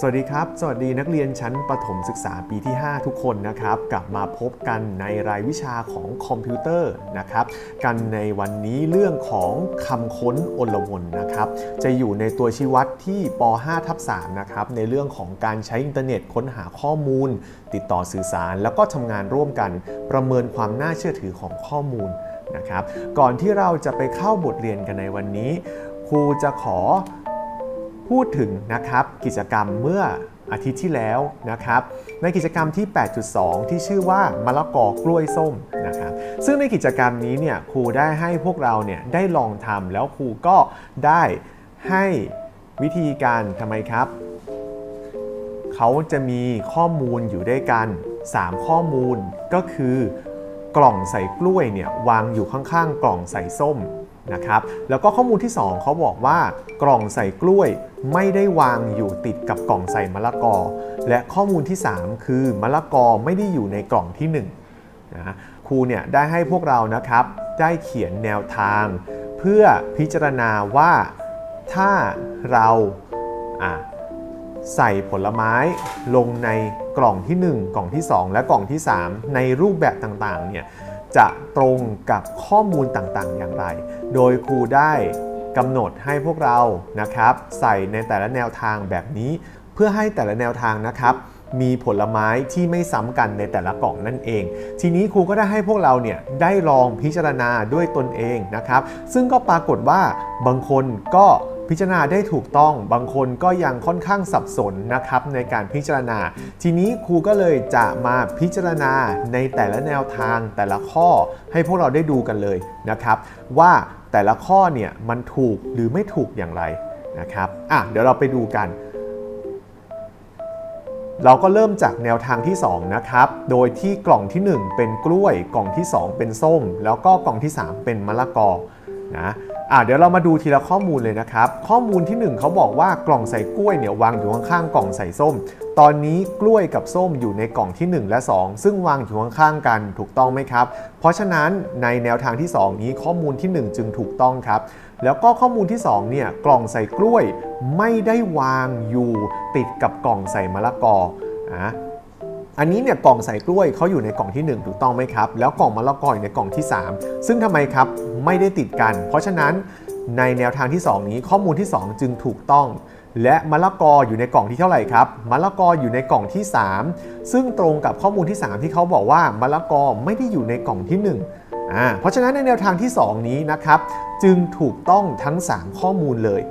สวัสดีครับ สวัสดีนักเรียนชั้นประถมศึกษาปีที่ 5 ทุกคนนะครับ กลับมาพบกันในรายวิชาของคอมพิวเตอร์นะครับ กันในวันนี้เรื่องของคำค้นอลวนนะครับ จะอยู่ในตัวชี้วัดที่ป .5 ทับ3นะครับ ในเรื่องของการใช้อินเทอร์เน็ตค้นหาข้อมูล ติดต่อสื่อสาร แล้วก็ทำงานร่วมกัน ประเมินความน่าเชื่อถือของข้อมูล นะครับ ก่อนที่เราจะไปเข้าบทเรียนกันในวันนี้ ครูจะขอพูดถึงนะครับกิจกรรมเมื่ออาทิตย์ที่แล้วนะครับ ในกิจกรรมที่ 8.2 ที่ชื่อว่ามะละกอกล้วยส้มนะครับ ซึ่งในกิจกรรมนี้เนี่ยครูได้ให้พวกเราเนี่ยได้ลองทำแล้วครูก็ได้ให้วิธีการทำไมครับเขาจะมีข้อมูลอยู่ด้วยกัน 3 ข้อมูลก็คือ กล่องใส่กล้วยเนี่ยวางอยู่ข้างๆ กล่องใส่ส้มนะครับ แล้วก็ข้อมูลที่ 2เขาบอกว่ากล่องใส่กล้วยไม่ได้วางอยู่ติดกับกล่องใส่มะละกอ และข้อมูลที่ 3 คือมะละกอไม่ได้อยู่ในกล่องที่1นะครูเนี่ยได้ให้พวกเรานะครับได้เขียนแนวทาง เพื่อพิจารณาว่าถ้าเรา ใส่ผลไม้ลงในกล่องที่ 1 กล่องที่ 2 และกล่องที่ 3 ในรูปแบบต่างๆเนี่ยจะตรงกับข้อมูลต่างๆ อย่างไร โดยครูได้กำหนดให้พวกเรานะครับ ใส่ในแต่ละแนวทางแบบนี้ เพื่อให้แต่ละแนวทางนะครับ มีผลไม้ที่ไม่ซ้ำกันในแต่ละกล่องนั่นเอง ทีนี้ครูก็ได้ให้พวกเราเนี่ยได้ลองพิจารณาด้วยตนเองนะครับ ซึ่งก็ปรากฏว่าบางคนก็ พิจารณาได้ถูกต้องบางคนก็ยังค่อนข้างสับสนนะครับในการพิจารณา ทีนี้ครูก็เลยจะมาพิจารณาในแต่ละแนวทางแต่ละข้อให้พวกเราได้ดูกันเลยนะครับว่าแต่ละข้อเนี่ยมันถูกหรือไม่ถูกอย่างไรนะครับอะเดี๋ยวเราไปดูกัน เราก็เริ่มจากแนวทางที่ 2 นะครับ โดยที่กล่องที่ 1 เป็นกล้วย กล่องที่ 2 เป็นส้ม แล้วก็กล่องที่ 3 เป็นมะละกอนะ อะเดี๋ยวเรามาดูทีละข้อมูลเลยนะครับ ข้อมูลที่ 1เขาบอกว่ากล่องใส่กล้วยเนี่ยวางอยู่ข้างๆกล่องใส่ส้ม ตอนนี้กล้วยกับส้มอยู่ในกล่องที่ 1 และ 2 ซึ่งวางอยู่ข้างๆกันถูกต้องไหมครับ เพราะฉะนั้นในแนวทางที่ 2 นี้ข้อมูลที่ 1 จึงถูกต้องครับ แล้วก็ข้อมูลที่2เนี่ยกล่องใส่กล้วยไม่ได้วางอยู่ติดกับกล่องใส่มะละกออะ อันนี้เนี่ยกล่องใส่กล้วยเขาอยู่ในกล่องที่ 1 ถูกต้องไหมครับ แล้วกล่องมะละกออยู่ในกล่องที่ 3 ซึ่งทำไมครับไม่ได้ติดกัน เพราะฉะนั้นในแนวทางที่ 2 นี้ข้อมูลที่ 2 จึงถูกต้อง และมะละกออยู่ในกล่องที่เท่าไหร่ครับมะละกออยู่ในกล่องที่ 3 ซึ่งตรงกับข้อมูลที่ 3 ที่เขาบอกว่ามะละกอไม่ได้อยู่ในกล่องที่ 1อ่าเพราะฉะนั้นในแนวทางที่ 2 นี้นะครับ จึงถูกต้องทั้ง 3 ข้อมูลเลย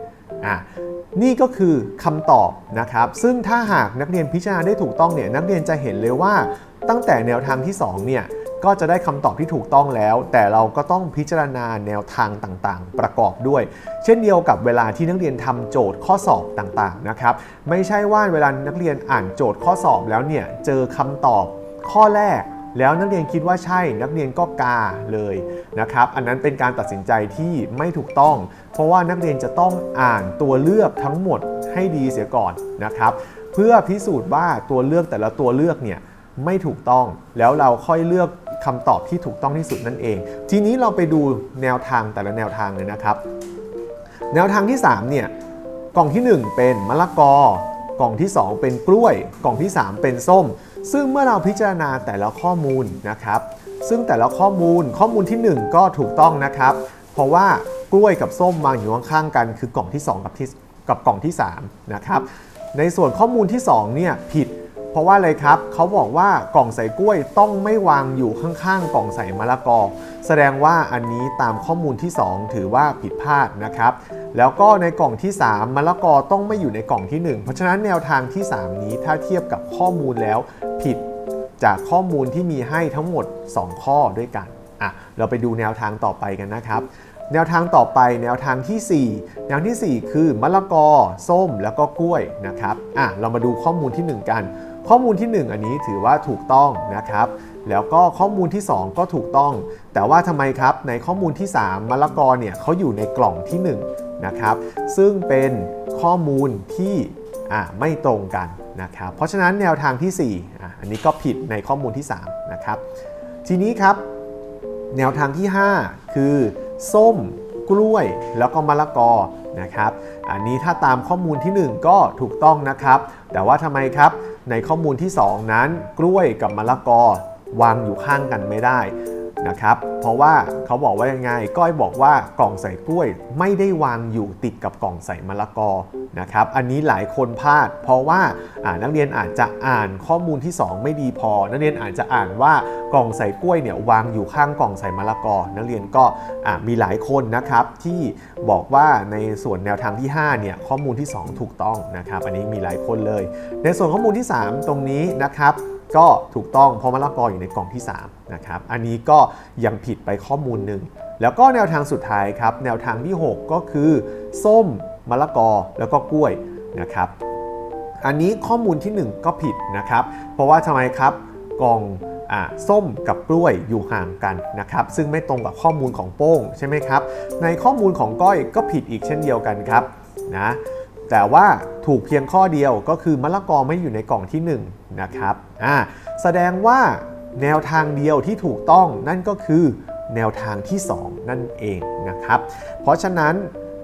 อ่า นี่ก็คือคำตอบนะครับ ซึ่งถ้าหากนักเรียนพิจารณาได้ถูกต้องเนี่ยนักเรียนจะเห็นเลยว่า ตั้งแต่แนวทางที่2เนี่ยก็จะได้คำตอบที่ถูกต้องแล้ว แต่เราก็ต้องพิจารณาแนวทางต่างๆ ประกอบด้วย เช่นเดียวกับเวลาที่นักเรียนทำโจทย์ข้อสอบต่างๆนะครับ ไม่ใช่ว่าเวลานักเรียนอ่านโจทย์ข้อสอบแล้วเนี่ยเจอคำตอบข้อแรก แล้วนักเรียนคิดว่าใช่นักเรียนก็กาเลยนะครับอันนั้นเป็นการตัดสินใจที่ไม่ถูกต้อง เพราะว่านักเรียนจะต้องอ่านตัวเลือกทั้งหมดให้ดีเสียก่อนนะครับ เพื่อพิสูจน์ว่าตัวเลือกแต่ละตัวเลือกเนี่ยไม่ถูกต้องแล้วเราค่อยเลือกคำตอบที่ถูกต้องที่สุดนั่นเอง ทีนี้เราไปดูแนวทางแต่ละแนวทางเลยนะครับ แนวทางที่3เนี่ยกล่องที่ 1 เป็นมะละกอกล่องที่ 2 เป็นกล้วย กล่องที่ 3 เป็นส้ม ซึ่งเมื่อเราพิจารณาแต่ละข้อมูลนะครับ ซึ่งแต่ละข้อมูลข้อมูลที่ 1 ก็ถูกต้องนะครับ เพราะว่ากล้วยกับส้มวางอยู่ข้างๆกัน คือกล่องที่ 2 กับที่กับกล่องที่3นะครับในส่วนข้อมูลที่2เนี่ยผิด เพราะว่าอะไรครับเขาบอกว่ากล่องใส่กล้วยต้องไม่วางอยู่ข้างๆ กล่องใส่มะละกอ แสดงว่าอันนี้ตามข้อมูลที่ 2 ถือว่าผิดพลาดนะครับ แล้วก็ในกล่องที่ 3มะละกอต้องไม่อยู่ในกล่องที่ 1 เพราะฉะนั้นแนวทางที่ 3 นี้ถ้าเทียบกับข้อมูลแล้วผิดจากข้อมูลที่มีให้ทั้งหมด 2 ข้อด้วยกันอะเราไปดูแนวทางต่อไปกันนะครับ แนวทางต่อไปแนวทางที่ 4 แนวทีสี่4 คือมะละกอ ส้มแล้วก็กล้วยนะครับอะเรามาดูข้อมูลที่ 1 กัน ข้อมูลที่ 1 อันนี้ถือว่าถูกต้องนะครับแล้วก็ข้อมูลที่ 2 ก็ถูกต้อง แต่ว่าทำไมครับในข้อมูลที่ 3มะละกอเนี่ยเขาอยู่ในกล่องที่ 1 นะครับ ซึ่งเป็นข้อมูลที่ไม่ตรงกันนะครับ เพราะฉะนั้นแนวทางที่4อะอันนี้ก็ผิดในข้อมูลที่3นะครับ ทีนี้ครับ แนวทางที่ 5 คือ ส้มกล้วยแล้วก็มะละกอนะครับ อันนี้ถ้าตามข้อมูลที่ 1 ก็ถูกต้องนะครับ แต่ว่าทำไมครับในข้อมูลที่ 2 นั้น กล้วยกับมะละกอวางอยู่ข้างกันไม่ได้ นะครับ เพราะว่าเขาบอกว่ายังไง ก้อยบอกว่ากล่องใส่กล้วย ไม่ได้วางอยู่ติดกับกล่องใส่มะละกอนะครับ อันนี้หลายคนพลาด เพราะว่านักเรียนอาจจะอ่านข้อมูลที่ 2 ไม่ดีพอ นักเรียนอาจจะอ่านว่ากล่องใส่กล้วยเนี่ยวางอยู่ข้างกล่องใส่มะละกอ นักเรียนก็มีหลายคนนะครับที่บอกว่าในส่วนแนวทางที่5เนี่ยข้อมูลที่ 2 ถูกต้องนะครับ อันนี้มีหลายคนเลย ในส่วนข้อมูลที่ 3 ตรงนี้นะครับ ก็ถูกต้องเพราะมะละกออยู่ในกล่องที่3นะครับอันนี้ก็ยังผิดไปข้อมูลหนึ่งแล้วก็แนวทางสุดท้ายครับ แนวทางที่ 6 ก็คือ ส้มมะละกอแล้วก็กล้วยนะครับ อันนี้ข้อมูลที่ 1 ก็ผิดนะครับ เพราะว่าทำไมครับกล่องส้มกับกล้วยอยู่ห่างกันนะครับ ซึ่งไม่ตรงกับข้อมูลของโป้งใช่ไหมครับ ในข้อมูลของก้อยก็ผิดอีกเช่นเดียวกันครับนะ แต่ว่าถูกเพียงข้อเดียวก็คือมะละกอไม่อยู่ในกล่องที่1นะครับอ่าแสดงว่าแนวทางเดียวที่ถูกต้องนั่นก็คือแนวทางที่ 2 นั่นเองนะครับ เพราะฉะนั้น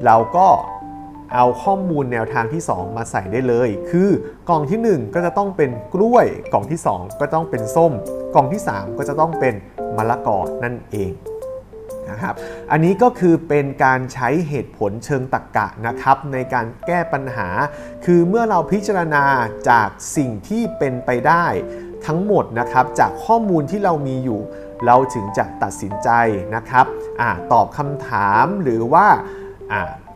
เราก็เอาข้อมูลแนวทางที่ 2 มาใส่ได้เลย คือกล่องที่ 1 ก็จะต้องเป็นกล้วย กล่องที่ 2 ก็ต้องเป็นส้ม กล่องที่ 3 ก็จะต้องเป็นมะละกอนั่นเอง นะครับ อันนี้ก็คือเป็นการใช้เหตุผลเชิงตรรกกะนะครับ ในการแก้ปัญหา คือเมื่อเราพิจารณาจากสิ่งที่เป็นไปได้ทั้งหมดนะครับ จากข้อมูลที่เรามีอยู่ เราถึงจะตัดสินใจนะครับอตอบคำถามหรือว่า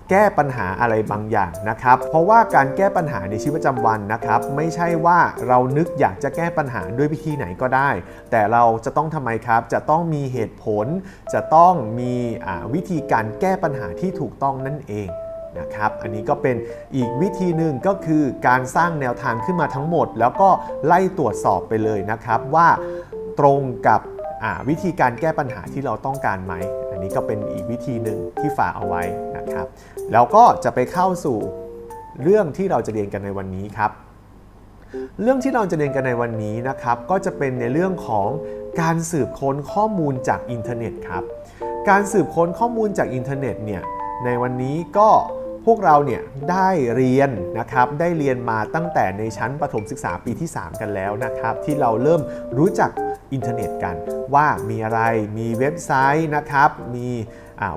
แก้ปัญหาอะไรบางอย่างนะครับ เพราะว่าการแก้ปัญหาในชีวิตประจำวันนะครับ ไม่ใช่ว่าเรานึกอยากจะแก้ปัญหาด้วยวิธีไหนก็ได้ แต่เราจะต้องทำไมครับ จะต้องมีเหตุผล จะต้องมีวิธีการแก้ปัญหาที่ถูกต้องนั่นเองนะครับ อันนี้ก็เป็นอีกวิธีหนึ่งก็คือการสร้างแนวทางขึ้นมาทั้งหมด แล้วก็ไล่ตรวจสอบไปเลยนะครับว่าตรงกับวิธีการแก้ปัญหาที่เราต้องการไหม อันนี้ก็เป็นอีกวิธีหนึ่งที่ฝากเอาไว้นะครับ แล้วก็จะไปเข้าสู่เรื่องที่เราจะเรียนกันในวันนี้ครับ เรื่องที่เราจะเรียนกันในวันนี้นะครับ ก็จะเป็นในเรื่องของการสืบค้นข้อมูลจากอินเทอร์เน็ตครับ การสืบค้นข้อมูลจากอินเทอร์เน็ตเนี่ยในวันนี้ก็ พวกเราเนี่ยได้เรียนนะครับได้เรียนมาตั้งแต่ในชั้นประถมศึกษาปีที่ 3 กันแล้วนะครับ ที่เราเริ่มรู้จักอินเทอร์เน็ตกัน ว่ามีอะไรมีเว็บไซต์นะครับ มี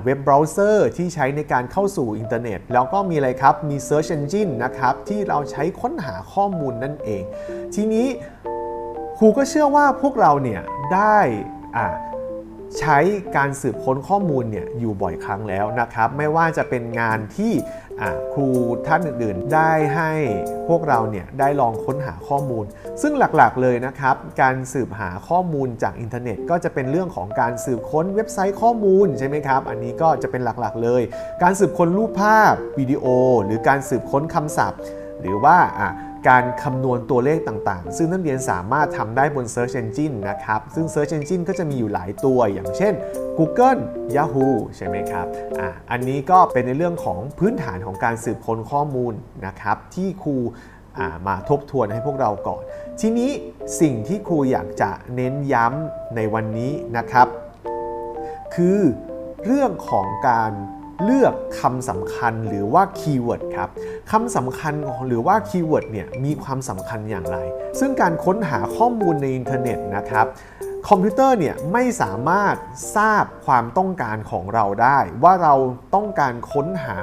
เว็บเบราว์เซอร์ที่ใช้ในการเข้าสู่อินเทอร์เน็ต แล้วก็มีอะไรครับ มี Search Engine นะครับ ที่เราใช้ค้นหาข้อมูลนั่นเอง ทีนี้ครูก็เชื่อว่าพวกเราเนี่ยได้ ใช้การสืบค้นข้อมูลเนี่ยอยู่บ่อยครั้งแล้วนะครับ ไม่ว่าจะเป็นงานที่ครูท่านอื่นๆ ได้ให้พวกเราเนี่ยได้ลองค้นหาข้อมูล ซึ่งหลักๆเลยนะครับ การสืบหาข้อมูลจากอินเทอร์เน็ต ก็จะเป็นเรื่องของการสืบค้นเว็บไซต์ข้อมูลใช่ไหมครับ อันนี้ก็จะเป็นหลักๆเลย การสืบค้นรูปภาพวิดีโอ หรือการสืบค้นคำศัพท์ หรือว่า การคำนวณตัวเลขต่างๆ ซึ่งนักเรียนสามารถทำได้บน Search Engine นะครับ ซึ่ง Search Engine ก็จะมีอยู่หลายตัว อย่างเช่น Google Yahoo ใช่ไหมครับอ่าอันนี้ก็เป็นในเรื่องของพื้นฐานของการสืบค้นข้อมูลนะครับ ที่ครูมาทบทวนให้พวกเราก่อน ทีนี้สิ่งที่ครูอยากจะเน้นย้ำในวันนี้นะครับ คือเรื่องของการ เลือกคำสำคัญหรือว่าคีย์เวิร์ดครับคำสำคัญหรือว่าคีย์เวิร์ดเนี่ยมีความสำคัญอย่างไร ซึ่งการค้นหาข้อมูลในอินเทอร์เน็ตนะครับคอมพิวเตอร์เนี่ยไม่สามารถทราบความต้องการของเราได้ ว่าเราต้องการค้นหา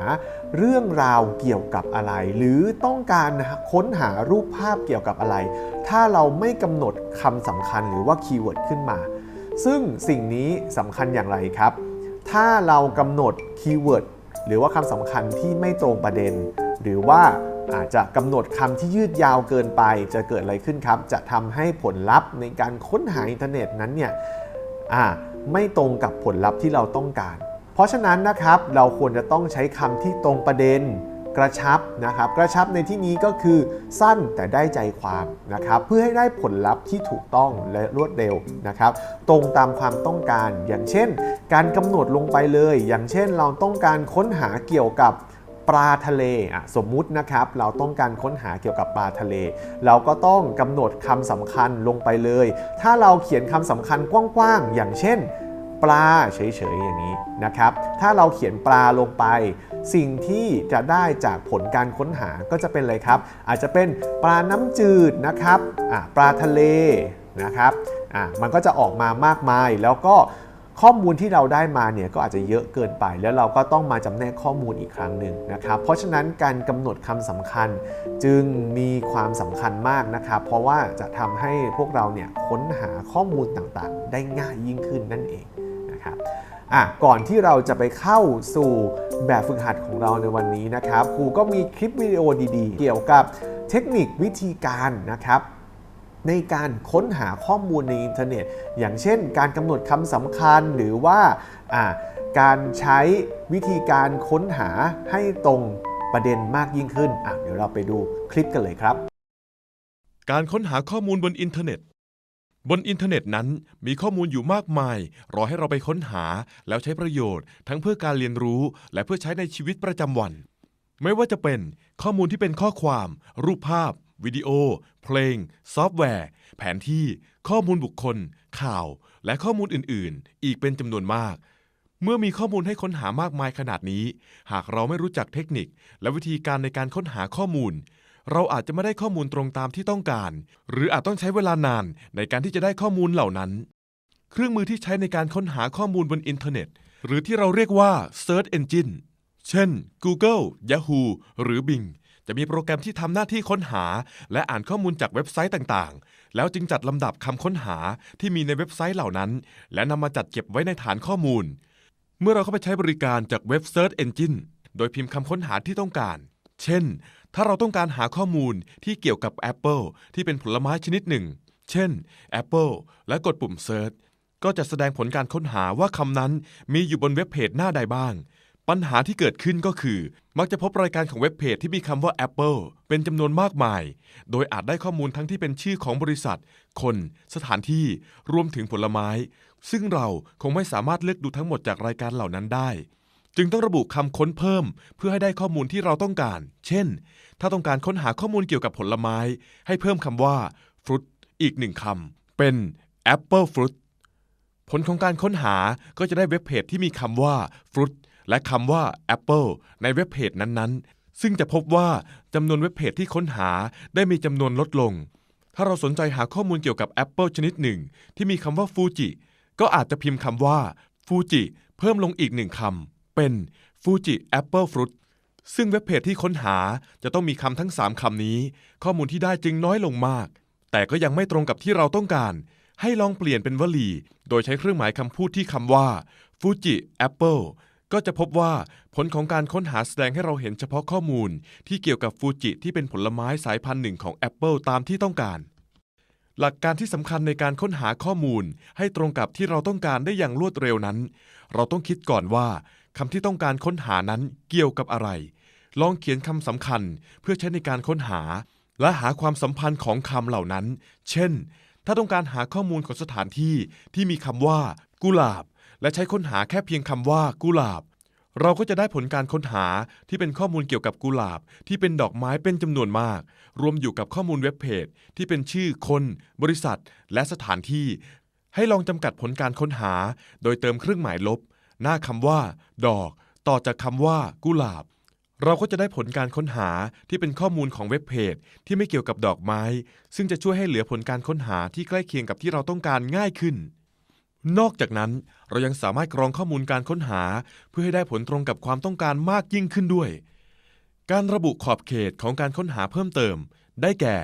เรื่องราวเกี่ยวกับอะไร หรือต้องการค้นหารูปภาพเกี่ยวกับอะไร ถ้าเราไม่กำหนดคำสำคัญหรือว่าคีย์เวิร์ดขึ้นมา ซึ่งสิ่งนี้สำคัญอย่างไรครับ ถ้าเรากำหนดคีย์เวิร์ดหรือว่าคำสำคัญที่ไม่ตรงประเด็น หรือว่าอาจจะกำหนดคำที่ยืดยาวเกินไปจะเกิดอะไรขึ้นครับ จะทำให้ผลลัพธ์ในการค้นหาอินเทอร์เน็ตนั้นเนี่ยไม่ตรงกับผลลัพธ์ที่เราต้องการ เพราะฉะนั้นนะครับเราควรจะต้องใช้คำที่ตรงประเด็น กระชับนะครับกระชับในที่นี้ก็คือสั้นแต่ได้ใจความนะครับเพื่อให้ได้ผลลัพธ์ที่ถูกต้องและรวดเร็วนะครับตรงตามความต้องการ อย่างเช่น การกำหนดลงไปเลย อย่างเช่นเราต้องการค้นหาเกี่ยวกับปลาทะเลอะสมมุตินะครับเราต้องการค้นหาเกี่ยวกับปลาทะเล เราก็ต้องกำหนดคำสำคัญลงไปเลย ถ้าเราเขียนคำสำคัญกว้างๆอย่างเช่น ปลาเฉยๆอย่างนี้นะครับ ถ้าเราเขียนปลาลงไป สิ่งที่จะได้จากผลการค้นหาก็จะเป็นอะไรครับ อาจจะเป็นปลาน้ำจืดนะครับปลาทะเลนะครับมันก็จะออกมามากมายแล้วก็ข้อมูลที่เราได้มาเนี่ยก็อาจจะเยอะเกินไป แล้วเราก็ต้องมาจำแนกข้อมูลอีกครั้งหนึ่งนะครับ เพราะฉะนั้นการกำหนดคำสำคัญจึงมีความสำคัญมากนะครับ เพราะว่าจะทำให้พวกเราเนี่ยค้นหาข้อมูลต่างๆ ได้ง่ายยิ่งขึ้นนั่นเอง นะครับอะก่อนที่เราจะไปเข้าสู่แบบฝึกหัดของเราในวันนี้นะครับครูก็มีคลิปวิดีโอดี ๆ เกี่ยวกับเทคนิควิธีการนะครับในการค้นหาข้อมูลในอินเทอร์เน็ต อย่างเช่น การกำหนดคำสำคัญหรือว่าการใช้วิธีการค้นหาให้ตรงประเด็นมากยิ่งขึ้น เดี๋ยวเราไปดูคลิปกันเลยครับ การค้นหาข้อมูลบนอินเทอร์เน็ต บนอินเทอร์เน็ตนั้นมีข้อมูลอยู่มากมาย รอให้เราไปค้นหาแล้วใช้ประโยชน์ ทั้งเพื่อการเรียนรู้ และเพื่อใช้ในชีวิตประจำวัน ไม่ว่าจะเป็นข้อมูลที่เป็นข้อความ รูปภาพ วิดีโอ เพลง ซอฟต์แวร์ แผนที่ ข้อมูลบุคคล ข่าว และข้อมูลอื่น ๆ อีกเป็นจำนวนมาก เมื่อมีข้อมูลให้ค้นหามากมายขนาดนี้ หากเราไม่รู้จักเทคนิค และวิธีการในการค้นหาข้อมูล เราอาจจะไม่ได้ข้อมูลตรงตามที่ต้องการ หรืออาจต้องใช้เวลานานในการที่จะได้ข้อมูลเหล่านั้น เครื่องมือที่ใช้ในการค้นหาข้อมูลบนอินเทอร์เน็ต หรือที่เราเรียกว่า Search Engine เช่น Google Yahoo หรือ Bing จะมีโปรแกรมที่ทำหน้าที่ค้นหา และอ่านข้อมูลจากเว็บไซต์ต่างๆ แล้วจึงจัดลำดับคำค้นหาที่มีในเว็บไซต์เหล่านั้น และนำมาจัดเก็บไว้ในฐานข้อมูล เมื่อเราเข้าไปใช้บริการจากเว็บ Search Engine โดยพิมพ์คำค้นหาที่ต้องการ เช่น ถ้าเราต้องการหาข้อมูลที่เกี่ยวกับ Apple ที่เป็นผลไม้ชนิดหนึ่ง เช่น Apple และกดปุ่ม Search ก็จะแสดงผลการค้นหาว่าคำนั้นมีอยู่บนเว็บเพจหน้าใดบ้าง ปัญหาที่เกิดขึ้นก็คือ มักจะพบรายการของเว็บเพจที่มีคำว่า Apple เป็นจำนวนมากมาย โดยอาจได้ข้อมูลทั้งที่เป็นชื่อของบริษัท คน สถานที่รวมถึงผลไม้ ซึ่งเราคงไม่สามารถเลือกดูทั้งหมดจากรายการเหล่านั้นได้ จึงต้องระบุคำค้นเพิ่ม เพื่อให้ได้ข้อมูลที่เราต้องการ เช่น ถ้าต้องการค้นหาข้อมูลเกี่ยวกับผลไม้ ให้เพิ่มคำว่า fruit อีกหนึ่งคำเป็น apple fruit ผลของการค้นหาก็จะได้เว็บเพจที่มีคำว่า fruit และคำว่า apple ในเว็บเพจนั้นๆ ซึ่งจะพบว่าจำนวนเว็บเพจที่ค้นหาได้มีจำนวนลดลง ถ้าเราสนใจหาข้อมูลเกี่ยวกับแอปเปิลชนิดหนึ่ง ที่มีคำว่าฟูจิก็อาจจะพิมพ์คำว่าฟูจิเพิ่มลงอีกหนึ่งคำ เป็นฟูจิแอปเปิลฟรุตซึ่งเว็บเพจที่ค้นหาจะต้องมีคำทั้ง 3 คำนี้ ข้อมูลที่ได้จึงน้อยลงมาก แต่ก็ยังไม่ตรงกับที่เราต้องการ ให้ลองเปลี่ยนเป็นวลี โดยใช้เครื่องหมายคำพูดที่คำว่าฟูจิแอปเปิลก็จะพบว่าผลของการค้นหาแสดงให้เราเห็นเฉพาะข้อมูล ที่เกี่ยวกับฟูจิที่เป็นผลไม้สายพันธุ์หนึ่งของแอปเปิลตามที่ต้องการ หลักการที่สำคัญในการค้นหาข้อมูล ให้ตรงกับที่เราต้องการได้อย่างรวดเร็วนั้น เราต้องคิดก่อนว่า คำที่ต้องการค้นหานั้นเกี่ยวกับอะไร ลองเขียนคำสำคัญเพื่อใช้ในการค้นหา และหาความสัมพันธ์ของคำเหล่านั้น เช่น ถ้าต้องการหาข้อมูลของสถานที่ที่มีคำว่า กุหลาบ และใช้ค้นหาแค่เพียงคำว่ากุหลาบ เราก็จะได้ผลการค้นหาที่เป็นข้อมูลเกี่ยวกับกุหลาบ ที่เป็นดอกไม้เป็นจำนวนมาก รวมอยู่กับข้อมูลเว็บเพจที่เป็นชื่อคน บริษัท และสถานที่ให้ลองจำกัดผลการค้นหา โดยเติมเครื่องหมายลบ หน้าคำว่า ดอก ต่อจากคำว่ากุหลาบ เราก็จะได้ผลการค้นหาที่เป็นข้อมูลของเว็บเพจที่ไม่เกี่ยวกับดอกไม้ ซึ่งจะช่วยให้เหลือผลการค้นหาที่ใกล้เคียงกับที่เราต้องการง่ายขึ้น นอกจากนั้นเรายังสามารถกรองข้อมูลการค้นหา เพื่อให้ได้ผลตรงกับความต้องการมากยิ่งขึ้นด้วย การระบุขอบเขตของการค้นหาเพิ่มเติม ได้แก่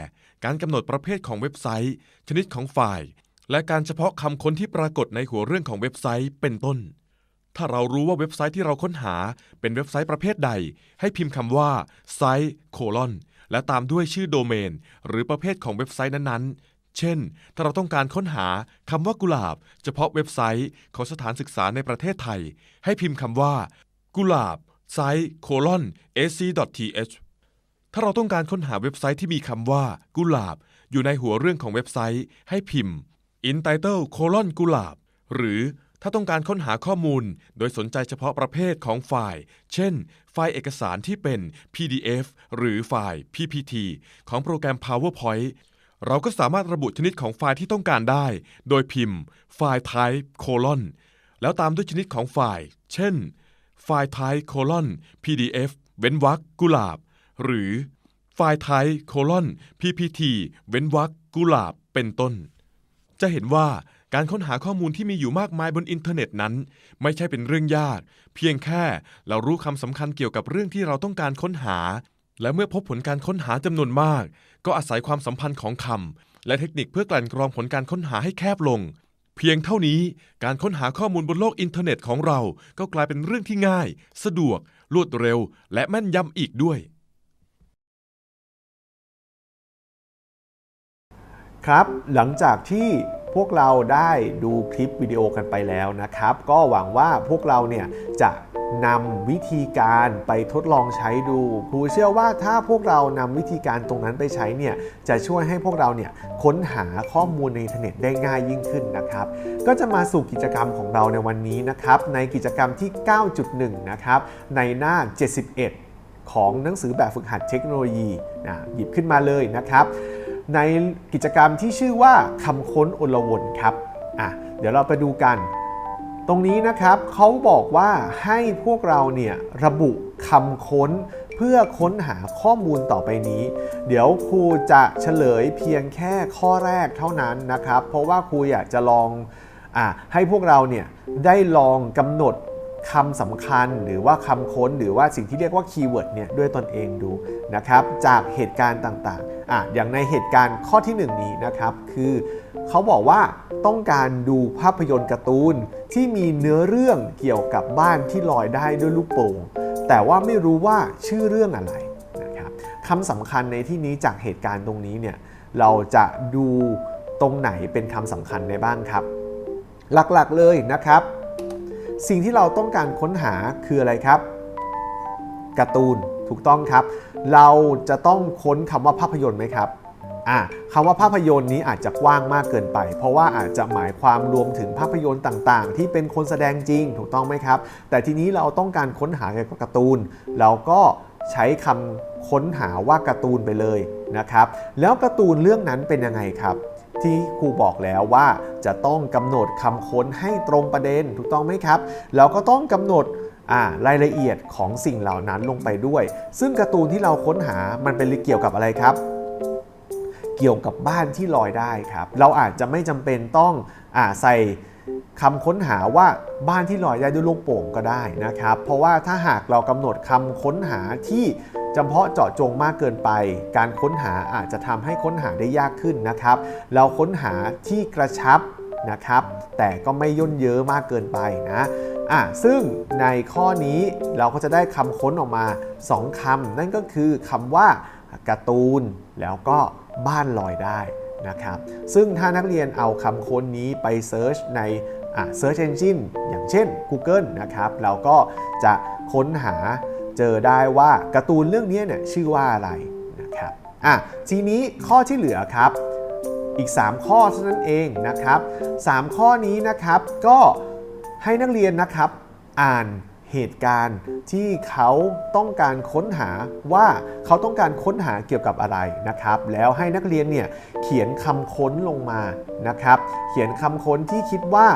การกำหนดประเภทของเว็บไซต์ ชนิดของไฟล์ และการเฉพาะคำค้นที่ปรากฏในหัวเรื่องของเว็บไซต์เป็นต้น ถ้าเรารู้ว่าเว็บไซต์ที่เราค้นหาเป็นเว็บไซต์ประเภทใด ให้พิมพ์คำว่าไซต์โคลอนและตามด้วยชื่อโดเมน หรือประเภทของเว็บไซต์นั้นๆ เช่น ถ้าเราต้องการค้นหาคำว่ากุหลาบ เฉพาะเว็บไซต์ของสถานศึกษาในประเทศไทย ให้พิมพ์คำว่า กุหลาบไซต์โคลอน ac.th ถ้าเราต้องการค้นหาเว็บไซต์ที่มีคำว่า กุหลาบ อยู่ในหัวเรื่องของเว็บไซต์ ให้พิมพ์ entitle colon กุหลาบหรือ ถ้าต้องการค้นหาข้อมูล โดยสนใจเฉพาะประเภทของไฟล์ เช่น ไฟล์เอกสารที่เป็น PDF หรือไฟล์ PPT ของโปรแกรม PowerPoint เราก็สามารถระบุชนิดของไฟล์ที่ต้องการได้ โดยพิมพ์ไฟล์ type colon แล้วตามด้วยชนิดของไฟล์ เช่น ไฟล์ type colon pdf เว้นวรรคกุหลาบ หรือไฟล์ type colon ppt เว้นวรรคกุหลาบ เป็นต้น จะเห็นว่า การค้นหาข้อมูลที่มีอยู่มากมายบนอินเทอร์เน็ตนั้น ไม่ใช่เป็นเรื่องยาก เพียงแค่เรารู้คำสำคัญเกี่ยวกับเรื่องที่เราต้องการค้นหา และเมื่อพบผลการค้นหาจำนวนมาก ก็อาศัยความสัมพันธ์ของคำและเทคนิคเพื่อกลั่นกรองผลการค้นหาให้แคบลง เพียงเท่านี้การค้นหาข้อมูลบนโลกอินเทอร์เน็ตของเรา ก็กลายเป็นเรื่องที่ง่าย สะดวก รวดเร็ว และแม่นยำอีกด้วย ครับ หลังจากที่ พวกเราได้ดูคลิปวิดีโอกันไปแล้วนะครับ ก็หวังว่าพวกเราเนี่ยจะนำวิธีการไปทดลองใช้ดูครูเชื่อว่าถ้าพวกเรานำวิธีการตรงนั้นไปใช้เนี่ยจะช่วยให้พวกเราเนี่ยค้นหาข้อมูลในอินเทอร์เน็ตได้ง่ายยิ่งขึ้นนะครับ ก็จะมาสู่กิจกรรมของเราในวันนี้นะครับ ในกิจกรรมที่ 9.1 นะครับ ในหน้า 71 ของหนังสือแบบฝึกหัดเทคโนโลยีนะหยิบขึ้นมาเลยนะครับ ในกิจกรรมที่ชื่อว่าคำค้นอลวนครับอะเดี๋ยวเราไปดูกัน ตรงนี้นะครับเขาบอกว่าให้พวกเราเนี่ยระบุคำค้นเพื่อค้นหาข้อมูลต่อไปนี้ เดี๋ยวครูจะเฉลยเพียงแค่ข้อแรกเท่านั้นนะครับ เพราะว่าครูอยากจะลองอะให้พวกเราเนี่ยได้ลองกำหนด คำสำคัญหรือว่าคำค้นหรือว่าสิ่งที่เรียกว่าคีย์เวิร์ดเนี่ยด้วยตนเองดูนะครับจากเหตุการณ์ต่างๆอะอย่างในเหตุการณ์ข้อที่หนึ่งนี้นะครับคือเขาบอกว่าต้องการดูภาพยนตร์การ์ตูนที่มีเนื้อเรื่องเกี่ยวกับบ้านที่ลอยได้ด้วยลูกโป่งแต่ว่าไม่รู้ว่าชื่อเรื่องอะไรนะครับคำสำคัญในที่นี้จากเหตุการณ์ตรงนี้เนี่ยเราจะดูตรงไหนเป็นคำสำคัญได้บ้างครับ หลักๆเลยนะครับ สิ่งที่เราต้องการค้นหาคืออะไรครับการ์ตูนถูกต้องครับ เราจะต้องค้นคำว่าภาพยนตร์ไหมครับอะคำว่าภาพยนตร์นี้อาจจะกว้างมากเกินไป เพราะว่าอาจจะหมายความรวมถึงภาพยนตร์ต่างๆ ที่เป็นคนแสดงจริงถูกต้องไหมครับ แต่ทีนี้เราต้องการค้นหาเกี่ยวกับการ์ตูน เราก็ใช้คำค้นหาว่าการ์ตูนไปเลยนะครับ แล้วการ์ตูนเรื่องนั้นเป็นยังไงครับ ที่ครูบอกแล้วว่าจะต้องกำหนดคำค้นให้ตรงประเด็นถูกต้องไหมครับเราก็ต้องกำหนดรายละเอียดของสิ่งเหล่านั้นลงไปด้วย ซึ่งการ์ตูนที่เราค้นหามันเป็นเกี่ยวกับอะไรครับ เกี่ยวกับบ้านที่ลอยได้ครับ เราอาจจะไม่จำเป็นต้องอใส่ คำค้นหาว่าบ้านที่ลอยได้ด้วยลูกโป่งก็ได้นะครับ เพราะว่าถ้าหากเรากำหนดคำค้นหาที่จำเพาะเจาะจงมากเกินไป การค้นหาอาจจะทำให้ค้นหาได้ยากขึ้นนะครับ เราค้นหาที่กระชับนะครับ แต่ก็ไม่ย่นเยอะมากเกินไปนะอะซึ่งในข้อนี้เราก็จะได้คำค้นออกมา 2คำนั่นก็คือคำว่าการ์ตูนแล้วก็บ้านลอยได้ นะครับ ซึ่งถ้านักเรียนเอาคำค้นนี้ไปเซิร์ชใน Search Engine อย่างเช่น Google นะครับ เราก็จะค้นหาเจอได้ว่าการ์ตูนเรื่องนี้เนี่ยชื่อว่าอะไรนะครับอะทีนี้ข้อที่เหลือครับ อีก 3 ข้อเท่านั้นเองนะครับ 3 ข้อนี้นะครับก็ให้นักเรียนนะครับอ่าน เหตุการณ์ที่เขาต้องการค้นหาว่าเขาต้องการค้นหาเกี่ยวกับอะไรนะครับ แล้วให้นักเรียนเนี่ยเขียนคำค้นลงมานะครับ เขียนคำค้นที่คิดว่า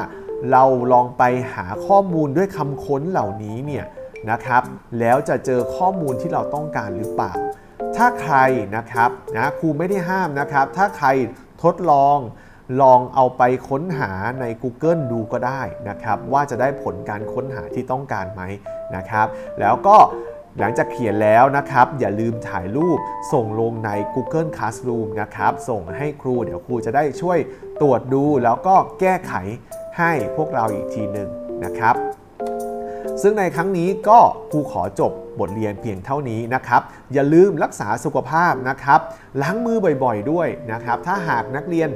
เราลองไปหาข้อมูลด้วยคำค้นเหล่านี้เนี่ยนะครับ แล้วจะเจอข้อมูลที่เราต้องการหรือเปล่า ถ้าใครนะครับนะครูไม่ได้ห้ามนะครับ ถ้าใครทดลอง ลองเอาไปค้นหาใน Google ดูก็ได้นะครับว่าจะได้ผลการค้นหาที่ต้องการไหมนะครับแล้วก็หลังจากเขียนแล้วนะครับ อย่าลืมถ่ายรูปส่งลงใน Google Classroom นะครับ ส่งให้ครูเดี๋ยวครูจะได้ช่วยตรวจดูแล้วก็แก้ไขให้พวกเราอีกทีหนึ่งนะครับ ซึ่งในครั้งนี้ก็ครูขอจบบทเรียนเพียงเท่านี้นะครับ อย่าลืมรักษาสุขภาพนะครับ ล้างมือบ่อยๆด้วยนะครับ ถ้าหากนักเรียน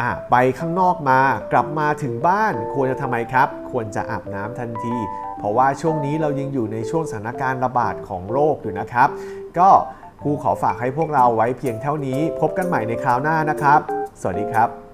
อะไปข้างนอกมากลับมาถึงบ้านควรจะทำไมครับ ควรจะอาบน้ำทันที เพราะว่าช่วงนี้เรายังอยู่ในช่วงสถานการณ์ระบาดของโรคอยู่นะครับ ก็ครูขอฝากให้พวกเราไว้เพียงเท่านี้ พบกันใหม่ในคราวหน้านะครับ สวัสดีครับ